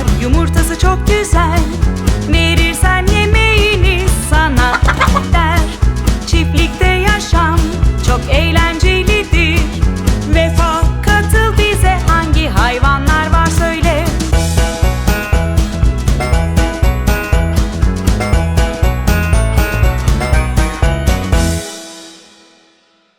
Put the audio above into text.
var. Yumurtası çok